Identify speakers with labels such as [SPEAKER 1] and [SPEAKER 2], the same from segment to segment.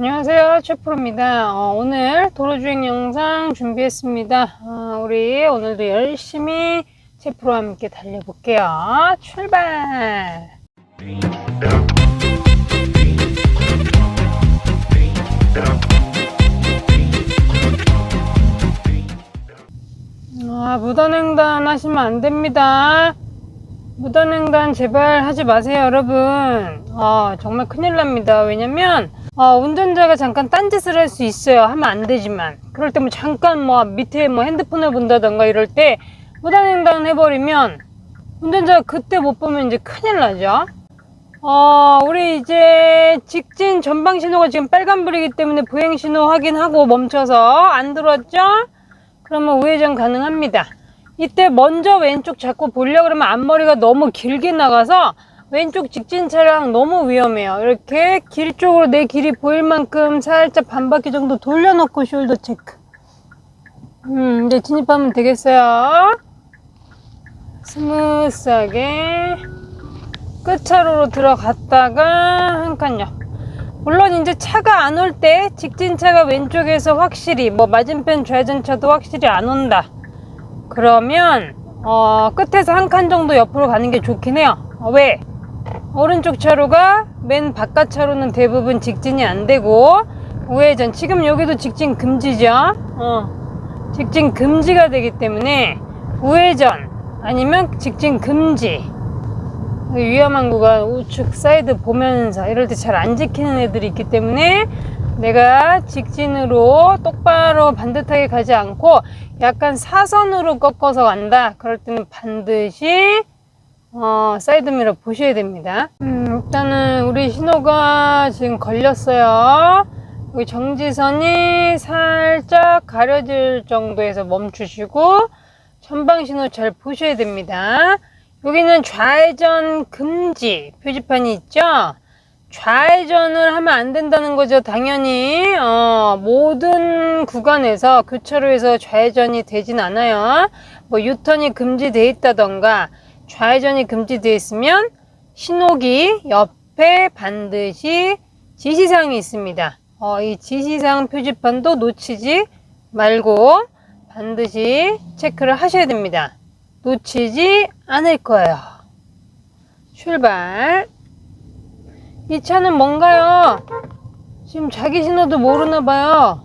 [SPEAKER 1] 안녕하세요. 최프로입니다. 어, 오늘 도로주행 영상 준비했습니다. 어, 우리 오늘도 열심히 최프로와 함께 달려볼게요. 출발! 아, 무단횡단 하시면 안 됩니다. 무단횡단 제발 하지 마세요 여러분. 어, 정말 큰일 납니다. 왜냐면 어, 운전자가 잠깐 딴짓을 할 수 있어요 하면 안 되지만 그럴 때 뭐 잠깐 뭐 밑에 뭐 핸드폰을 본다던가 이럴 때 무단횡단 해버리면 운전자가 그때 못 보면 이제 큰일 나죠 어, 우리 이제 직진 전방 신호가 지금 빨간불이기 때문에 보행 신호 확인하고 멈춰서 안 들어왔죠? 그러면 우회전 가능합니다. 이때 먼저 왼쪽 잡고 보려고 그러면 앞머리가 너무 길게 나가서 왼쪽 직진 차량 너무 위험해요. 이렇게 길 쪽으로 내 길이 보일 만큼 살짝 반 바퀴 정도 돌려놓고 숄더 체크. 음, 이제 진입하면 되겠어요. 스무스하게 끝차로로 들어갔다가 한 칸요. 물론 이제 차가 안 올 때 직진차가 왼쪽에서 확실히 뭐 맞은편 좌회전차도 확실히 안 온다. 그러면 어, 끝에서 한 칸 정도 옆으로 가는 게 좋긴 해요. 어, 왜? 오른쪽 차로가 맨 바깥 차로는 대부분 직진이 안 되고 우회전 지금 여기도 직진 금지죠. 어, 직진 금지가 되기 때문에 우회전 아니면 직진 금지. 위험한 구간 우측 사이드 보면서 이럴 때 잘 안 지키는 애들이 있기 때문에 내가 직진으로 똑바로 반듯하게 가지 않고 약간 사선으로 꺾어서 간다. 그럴 때는 반드시 어, 사이드미러 보셔야 됩니다 음, 일단은 우리 신호가 지금 걸렸어요 여기 정지선이 살짝 가려질 정도에서 멈추시고 전방 신호 잘 보셔야 됩니다 여기는 좌회전 금지 표지판이 있죠? 좌회전을 하면 안 된다는 거죠. 당연히 어, 모든 구간에서 교차로에서 좌회전이 되진 않아요. 뭐 유턴이 금지돼 있다던가 좌회전이 금지돼 있으면 신호기 옆에 반드시 지시사항이 있습니다. 어, 이 지시사항 표지판도 놓치지 말고 반드시 체크를 하셔야 됩니다. 놓치지 않을 거예요. 출발. 이 차는 뭔가요? 지금 자기 신호도 모르나 봐요.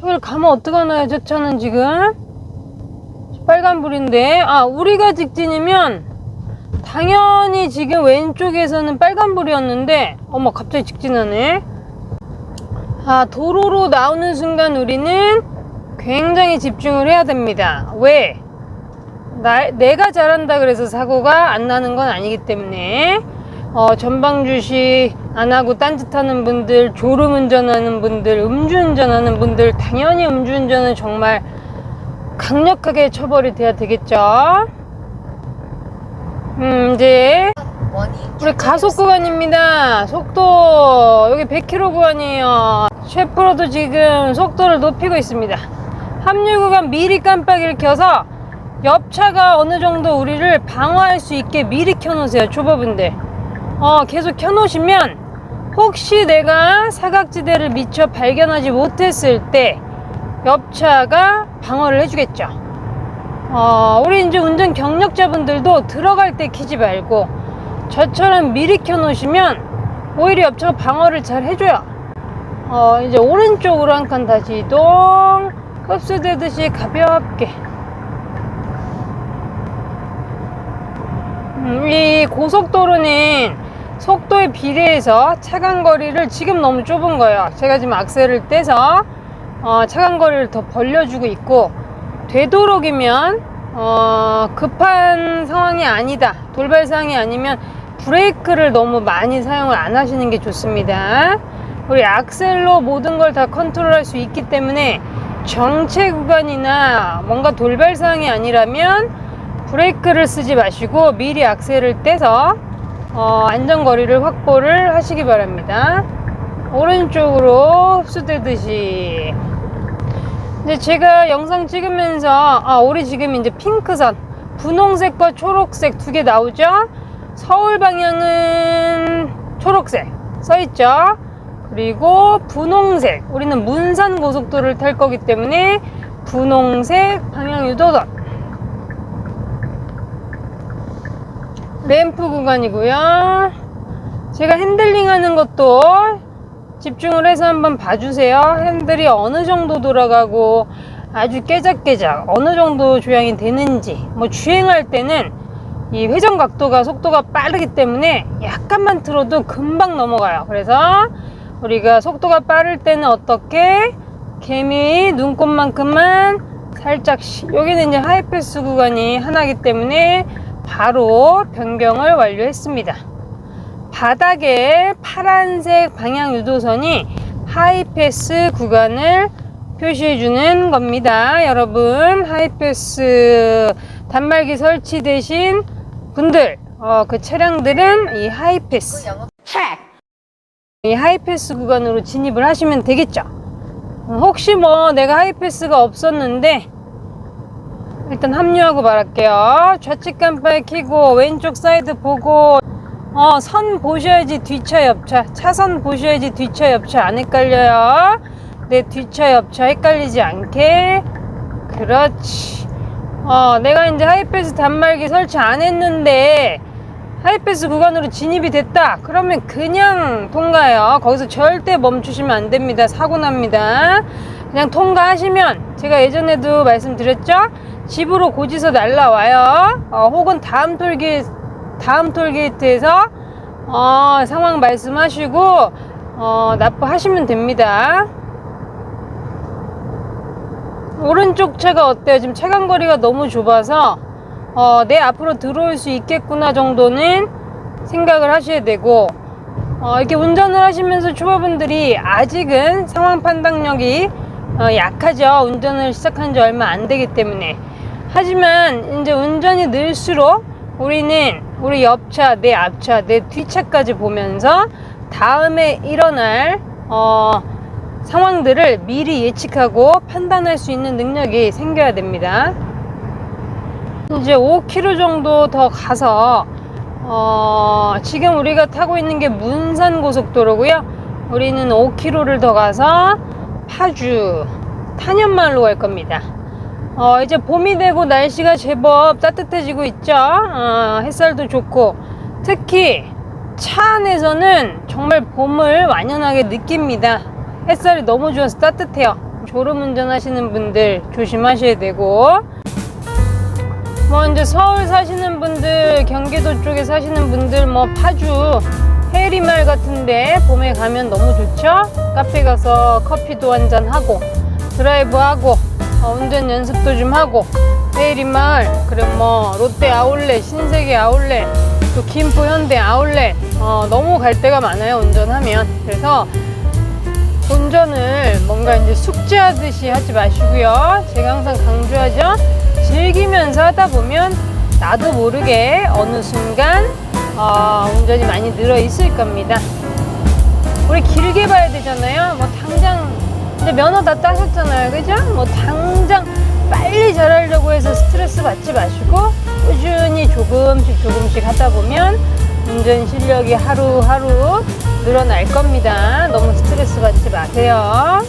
[SPEAKER 1] 저길 가면 어떡하나요? 저 차는 지금 빨간불인데 아 우리가 직진이면 당연히 지금 왼쪽에서는 빨간불이었는데 어머 갑자기 직진하네. 아 도로로 나오는 순간 우리는 굉장히 집중을 해야 됩니다. 왜? 나, 내가 잘한다 그래서 사고가 안 나는 건 아니기 때문에 어, 전방 주시 안 하고 딴짓하는 분들, 졸음 운전하는 분들, 음주운전하는 분들 당연히 음주운전은 정말 강력하게 처벌이 돼야 되겠죠. 음, 이제 우리 가속 구간입니다. 속도 여기 100km 구간이에요. 쉐프로도 지금 속도를 높이고 있습니다. 합류 구간 미리 깜빡이를 켜서 옆차가 어느 정도 우리를 방어할 수 있게 미리 켜놓으세요 초보분들 어 계속 켜놓으시면 혹시 내가 사각지대를 미처 발견하지 못했을 때 옆차가 방어를 해주겠죠. 어 우리 이제 운전 경력자분들도 들어갈 때 키지 말고 저처럼 미리 켜 놓으시면 오히려 옆차가 방어를 잘 해줘요. 어 이제 오른쪽으로 한 칸 다시 이동. 흡수되듯이 가볍게. 음, 이 고속도로는 속도에 비례해서 차간 거리를 지금 너무 좁은 거예요. 제가 지금 악셀을 떼서 어, 차간 거리를 더 벌려주고 있고 되도록이면 어, 급한 상황이 아니다. 돌발 상황이 아니면 브레이크를 너무 많이 사용을 안 하시는 게 좋습니다. 우리 악셀로 모든 걸 다 컨트롤할 수 있기 때문에 정체 구간이나 뭔가 돌발 상황이 아니라면 브레이크를 쓰지 마시고 미리 악셀을 떼서 어, 안전거리를 확보를 하시기 바랍니다. 오른쪽으로 흡수되듯이 이제 제가 영상 찍으면서 아 우리 지금 이제 핑크선 분홍색과 초록색 두 개 나오죠? 서울 방향은 초록색 써 있죠? 그리고 분홍색 우리는 문산 고속도로를 탈 거기 때문에 분홍색 방향 유도선. 램프 구간이고요. 제가 핸들링 하는 것도 집중을 해서 한번 봐주세요. 핸들이 어느 정도 돌아가고 아주 깨작깨작 어느 정도 조향이 되는지. 뭐 주행할 때는 이 회전 각도가 속도가 빠르기 때문에 약간만 틀어도 금방 넘어가요. 그래서 우리가 속도가 빠를 때는 어떻게? 개미 눈곱만큼만 살짝씩 여기는 이제 하이패스 구간이 하나이기 때문에 바로 변경을 완료했습니다 바닥에 파란색 방향 유도선이 하이패스 구간을 표시해 주는 겁니다. 여러분 하이패스 단말기 설치되신 분들 어, 그 차량들은 이 하이패스 이 하이패스 구간으로 진입을 하시면 되겠죠? 어, 혹시 뭐 내가 하이패스가 없었는데 일단 합류하고 말할게요. 좌측 깜빡이 켜고 왼쪽 사이드 보고 어, 선 보셔야지 뒤차 옆차. 차선 보셔야지 뒤차 옆차. 안 헷갈려요. 내 뒤차 옆차. 헷갈리지 않게. 그렇지. 어, 내가 이제 하이패스 단말기 설치 안 했는데 하이패스 구간으로 진입이 됐다. 그러면 그냥 통과해요. 거기서 절대 멈추시면 안 됩니다. 사고 납니다. 그냥 통과하시면 제가 예전에도 말씀드렸죠? 집으로 고지서 날라와요. 어, 혹은 다음 톨게 다음 톨게이트에서 어, 상황 말씀하시고 어, 납부하시면 됩니다 오른쪽 차가 어때요? 지금 차간 거리가 너무 좁아서 어, 내 앞으로 들어올 수 있겠구나 정도는 생각을 하셔야 되고 어, 이렇게 운전을 하시면서 초보분들이 아직은 상황 판단력이 어, 약하죠. 운전을 시작한 지 얼마 안 되기 때문에. 하지만 이제 운전이 늘수록 우리는 우리 옆차, 내 앞차, 내 뒤차까지 보면서 다음에 일어날 어, 상황들을 미리 예측하고 판단할 수 있는 능력이 생겨야 됩니다. 이제 5km 정도 더 가서 어, 지금 우리가 타고 있는 게 문산 고속도로고요. 우리는 5km를 더 가서 파주 탄현마을로 갈 겁니다. 어, 이제 봄이 되고 날씨가 제법 따뜻해지고 있죠. 어, 햇살도 좋고 특히 차 안에서는 정말 봄을 완연하게 느낍니다. 햇살이 너무 좋아서 따뜻해요. 졸음 운전 하시는 분들 조심하셔야 되고 뭐 이제 서울 사시는 분들, 경기도 쪽에 사시는 분들, 뭐 파주, 해리말 같은데 봄에 가면 너무 좋죠? 카페 가서 커피도 한 잔 하고 드라이브 하고 어, 운전 연습도 좀 하고 해리말 그리고 뭐 롯데 아울렛, 신세계 아울렛, 또 김포 현대 아울렛 어, 너무 갈 데가 많아요 운전하면 그래서 운전을 뭔가 이제 숙제하듯이 하지 마시고요. 제가 항상 강조하죠. 즐기면서 하다 보면 나도 모르게 어느 순간 어, 운전이 많이 늘어 있을 겁니다. 우리 길게 봐야 되잖아요. 뭐 당장 이제 면허 다 따셨잖아요. 그죠? 뭐 당 장 빨리 잘하려고 해서 스트레스 받지 마시고 꾸준히 조금씩 조금씩 하다 보면 운전 실력이 하루하루 늘어날 겁니다. 너무 스트레스 받지 마세요.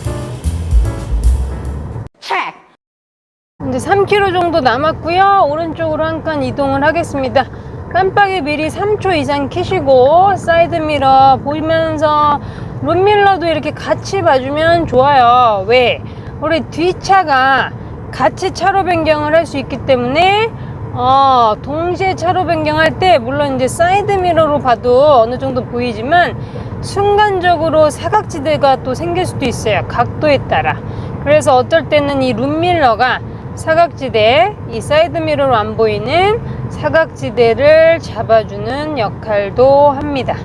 [SPEAKER 1] 이제 3km 정도 남았고요. 오른쪽으로 한 칸 이동을 하겠습니다. 깜빡이 미리 3초 이상 켜시고 사이드미러 보면서 룸밀러도 이렇게 같이 봐주면 좋아요. 왜? 우리 뒷차가 같이 차로 변경을 할 수 있기 때문에 어, 동시에 차로 변경할 때 물론 이제 사이드 미러로 봐도 어느 정도 보이지만 순간적으로 사각지대가 또 생길 수도 있어요. 각도에 따라. 그래서 어떨 때는 이 룸밀러가 사각지대, 이 사이드 미러로 안 보이는 사각지대를 잡아주는 역할도 합니다.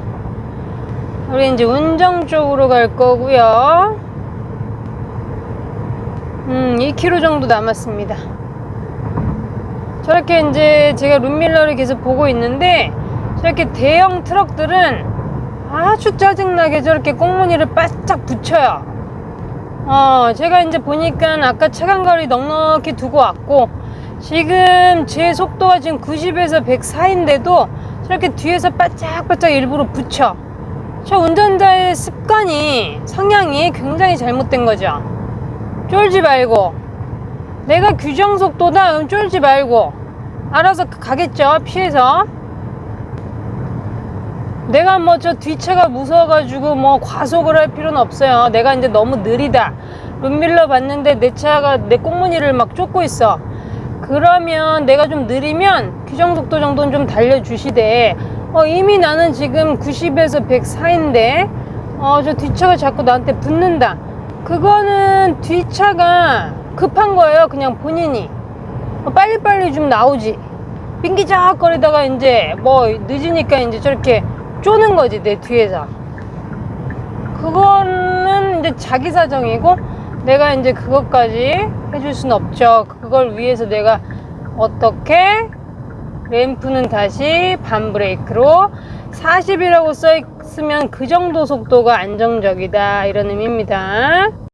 [SPEAKER 1] 우리 이제 운정 쪽으로 갈 거고요. 음, 2km 정도 남았습니다. 저렇게 이제 제가 룸밀러를 계속 보고 있는데 저렇게 대형 트럭들은 아주 짜증나게 저렇게 꽁무니를 바짝 붙여요. 어, 제가 이제 보니까 아까 차간거리 넉넉히 두고 왔고 지금 제 속도가 지금 90에서 104인데도 저렇게 뒤에서 바짝바짝 일부러 붙여. 저 운전자의 습관이 성향이 굉장히 잘못된 거죠. 쫄지 말고. 내가 규정 속도다 그럼 쫄지 말고. 알아서 가겠죠? 피해서? 내가 뭐 저 뒤차가 무서워가지고 뭐 과속을 할 필요는 없어요. 내가 이제 너무 느리다. 룸밀러 봤는데 내 차가 내 꽁무니를 막 쫓고 있어. 그러면 내가 좀 느리면 규정 속도 정도는 좀 달려주시되. 어, 이미 나는 지금 90에서 104인데 어, 저 뒤차가 자꾸 나한테 붙는다 그거는 뒤차가 급한 거예요 그냥 본인이. 어, 빨리빨리 좀 나오지. 빙기적거리다가 이제 뭐 늦으니까 이제 저렇게 쪼는 거지 내 뒤에서. 그거는 이제 자기 사정이고 내가 이제 그것까지 해줄 수는 없죠. 그걸 위해서 내가 어떻게 램프는 다시 반브레이크로 40이라고 써 있으면 그 정도 속도가 안정적이다. 이런 의미입니다